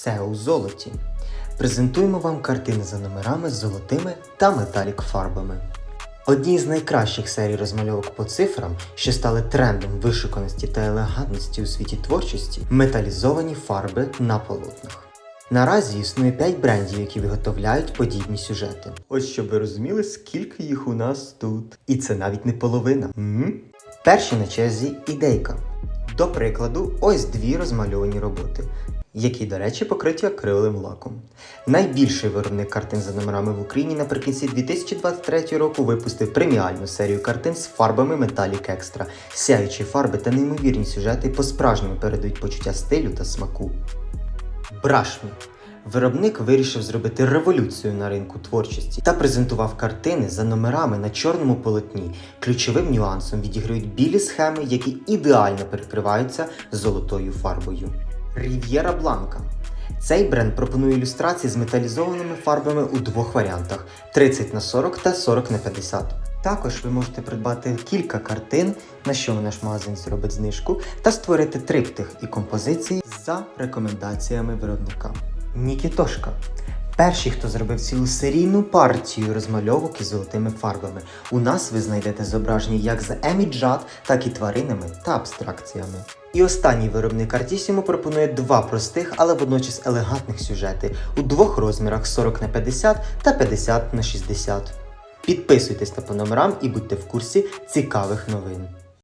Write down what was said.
Все у золоті. Презентуємо вам картини за номерами з золотими та металік фарбами. Одні з найкращих серій розмальовок по цифрам, що стали трендом вишуканості та елегантності у світі творчості, металізовані фарби на полотнах. Наразі існує 5 брендів, які виготовляють подібні сюжети. Ось щоб ви розуміли, скільки їх у нас тут. І це навіть не половина. м Перші на черзі ідейка. До прикладу, ось дві розмальовані роботи, які, до речі, покриті акриловим лаком. Найбільший виробник картин за номерами в Україні наприкінці 2023 року випустив преміальну серію картин з фарбами Metallic Extra. Сяючі фарби та неймовірні сюжети по-справжньому передають почуття стилю та смаку. Брашмі. Виробник вирішив зробити революцію на ринку творчості та презентував картини за номерами на чорному полотні. Ключовим нюансом відіграють білі схеми, які ідеально перекриваються золотою фарбою. Рів'єра Бланка. Цей бренд пропонує ілюстрації з металізованими фарбами у двох варіантах: 30 на 40 та 40 на 50. Також ви можете придбати кілька картин, на що наш магазин зробить знижку, та створити триптих і композиції за рекомендаціями виробника. Нікітошка. Перший, хто зробив цілу серійну партію розмальовок із золотими фарбами. У нас ви знайдете зображення як за еміджат, так і тваринами та абстракціями. І останній виробник Artissimo пропонує два простих, але водночас елегантних сюжети у двох розмірах 40 на 50 та 50 на 60. Підписуйтесь та по номерам і будьте в курсі цікавих новин.